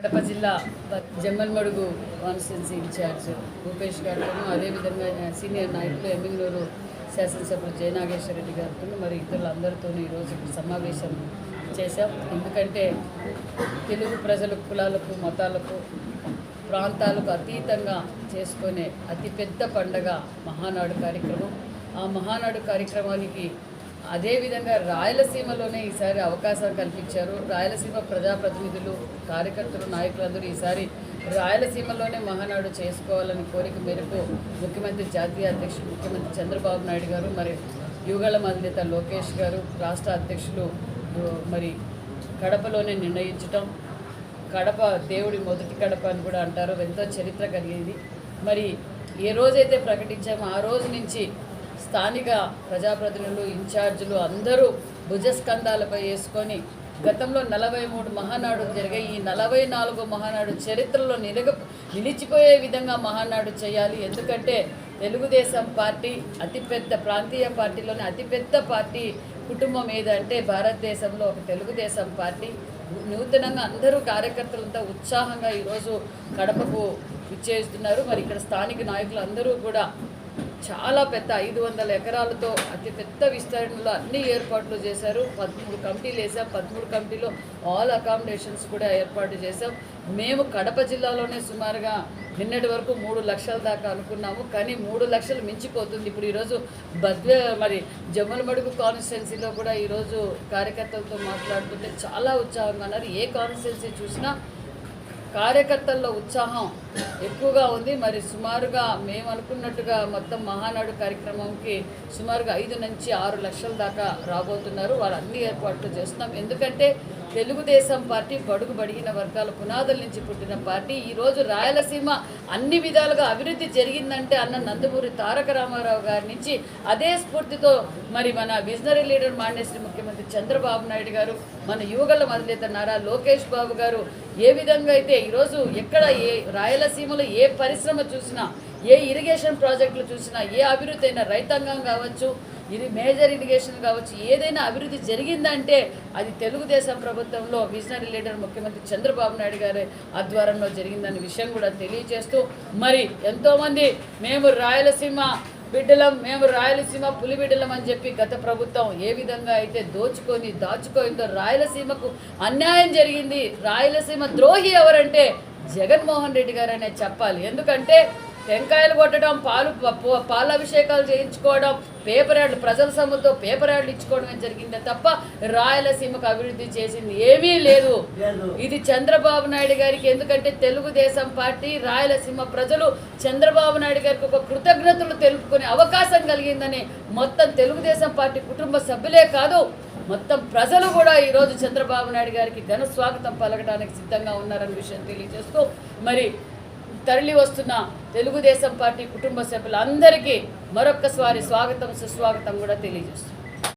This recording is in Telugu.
కడప జిల్లా జమ్మల్మడుగు కాన్స్టిట్యున్సీ ఇన్ఛార్జ్ భూపేష్ గారితో అదేవిధంగా సీనియర్ నాయకులు ఎమ్మిగనూరు శాసనసభ్యులు జయనాగేశ్వర రెడ్డి గారితో మరి అందరితోనూ ఈరోజు సమావేశం చేశాం. ఎందుకంటే తెలుగు ప్రజలకు కులాలకు మతాలకు ప్రాంతాలకు అతీతంగా చేసుకునే అతిపెద్ద పండగ మహానాడు కార్యక్రమం. ఆ మహానాడు కార్యక్రమానికి అదేవిధంగా రాయలసీమలోనే ఈసారి అవకాశం కల్పించారు. రాయలసీమ ప్రజాప్రతినిధులు కార్యకర్తలు నాయకులందరూ ఈసారి రాయలసీమలోనే మహానాడు చేసుకోవాలని కోరిక మేరకు ముఖ్యమంత్రి జాతీయ అధ్యక్షుడు ముఖ్యమంత్రి చంద్రబాబు నాయుడు గారు మరి యుగళ మధ్యత లోకేష్ గారు రాష్ట్ర అధ్యక్షులు మరి కడపలోనే నిర్ణయించటం కడప దేవుడి మొదటి కడప అని కూడా అంటారు. ఎంతో చరిత్ర కలిగేది. మరి ఏ రోజైతే ప్రకటించామో ఆ రోజు నుంచి స్థానిక ప్రజాప్రతినిధులు ఇన్ఛార్జీలు అందరూ భుజస్కంధాలపై వేసుకొని గతంలో నలభై మూడు మహానాడు జరిగాయి ఈ నలభై నాలుగు మహానాడు చరిత్రలో నిలగ నిలిచిపోయే విధంగా మహానాడు చేయాలి. ఎందుకంటే తెలుగుదేశం పార్టీ అతిపెద్ద ప్రాంతీయ పార్టీలోని అతిపెద్ద పార్టీ కుటుంబం ఏదంటే భారతదేశంలో ఒక తెలుగుదేశం పార్టీ. నూతనంగా అందరూ కార్యకర్తలంతా ఉత్సాహంగా ఈరోజు కడపకు ఇచ్చేస్తున్నారు మరి ఇక్కడ స్థానిక నాయకులు అందరూ కూడా చాలా పెద్ద ఐదు వందల ఎకరాలతో అతి పెద్ద విస్తరణలో అన్ని ఏర్పాట్లు చేశారు. పదమూడు కమిటీలు వేసాం పదమూడు కమిటీలో ఆల్ అకామిడేషన్స్ కూడా ఏర్పాటు చేశాం. మేము కడప జిల్లాలోనే సుమారుగా నిన్నటి వరకు మూడు లక్షల దాకా అనుకున్నాము. కానీ మూడు లక్షలు మించిపోతుంది. ఇప్పుడు ఈరోజు బద్వే మరి జమ్మలమడుగు కాన్స్టిట్యున్సీలో కూడా ఈరోజు కార్యకర్తలతో మాట్లాడుతుంటే చాలా ఉత్సాహంగా ఉన్నారు. ఏ కాన్స్టిట్యున్సీ చూసినా కార్యకర్తల్లో ఉత్సాహం ఎక్కువగా ఉంది. మరి సుమారుగా మేము అనుకున్నట్టుగా మొత్తం మహానాడు కార్యక్రమంకి సుమారుగా ఐదు నుంచి ఆరు లక్షల దాకా రాబోతున్నారు. వాళ్ళు అన్ని ఏర్పాట్లు చేస్తున్నాం. ఎందుకంటే తెలుగుదేశం పార్టీ బడుగు బడిగిన వర్గాల పునాదుల నుంచి పుట్టిన పార్టీ. ఈరోజు రాయలసీమ అన్ని విధాలుగా అభివృద్ధి జరిగిందంటే అన్న నందమూరి తారక రామారావు గారి నుంచి అదే స్ఫూర్తితో మరి మన విజనరీ లీడర్ మాండేశ్వరి ముఖ్యమంత్రి చంద్రబాబు నాయుడు గారు మన యువగల మొదలైత నారా లోకేష్ బాబు గారు ఏ విధంగా అయితే ఈరోజు ఎక్కడ ఏ రాయలసీమలో ఏ పరిశ్రమ చూసినా ఏ ఇరిగేషన్ ప్రాజెక్టులు చూసినా ఏ అభివృద్ధి అయినా రైతాంగం కావచ్చు ఇది మేజర్ ఇరిగేషన్ కావచ్చు. ఏదైనా అభివృద్ధి జరిగిందంటే అది తెలుగుదేశం ప్రభుత్వంలో విజనరీ లీడర్ ముఖ్యమంత్రి చంద్రబాబు నాయుడు గారి ఆధ్వర్యంలో జరిగిందనే విషయం కూడా తెలియజేస్తూ మరి ఎంతోమంది మేము రాయలసీమ బిడ్డలం మేము రాయలసీమ పులి బిడ్డలం అని చెప్పి గత ప్రభుత్వం ఏ విధంగా అయితే దోచుకొని దాచుకోయిందో రాయలసీమకు అన్యాయం జరిగింది. రాయలసీమ ద్రోహి ఎవరంటే జగన్మోహన్ రెడ్డి గారనే చెప్పాలి. ఎందుకంటే టెంకాయలు కొట్టడం పాలు ప- పాలాభిషేకాలు చేయించుకోవడం పేపర్ యాడ్లు ప్రజల సొమ్ముతో పేపర్ యాడ్లు ఇచ్చుకోవడమే జరిగిందే తప్ప రాయలసీమకు అభివృద్ధి చేసింది ఏమీ లేదు. ఇది చంద్రబాబు నాయుడు గారికి ఎందుకంటే తెలుగుదేశం పార్టీ రాయలసీమ ప్రజలు చంద్రబాబు నాయుడు గారికి ఒక కృతజ్ఞతలు తెలుపుకునే అవకాశం కలిగిందని మొత్తం తెలుగుదేశం పార్టీ కుటుంబ సభ్యులే కాదు మొత్తం ప్రజలు కూడా ఈరోజు చంద్రబాబు నాయుడు గారికి ఘన స్వాగతం పలకడానికి సిద్ధంగా ఉన్నారన్న విషయం తెలియజేస్తూ మరి తరలి వస్తున్న తెలుగుదేశం పార్టీ కుటుంబ సభ్యులందరికీ మరొక్కసారి స్వాగతం సుస్వాగతం కూడా తెలియజేస్తున్నాం.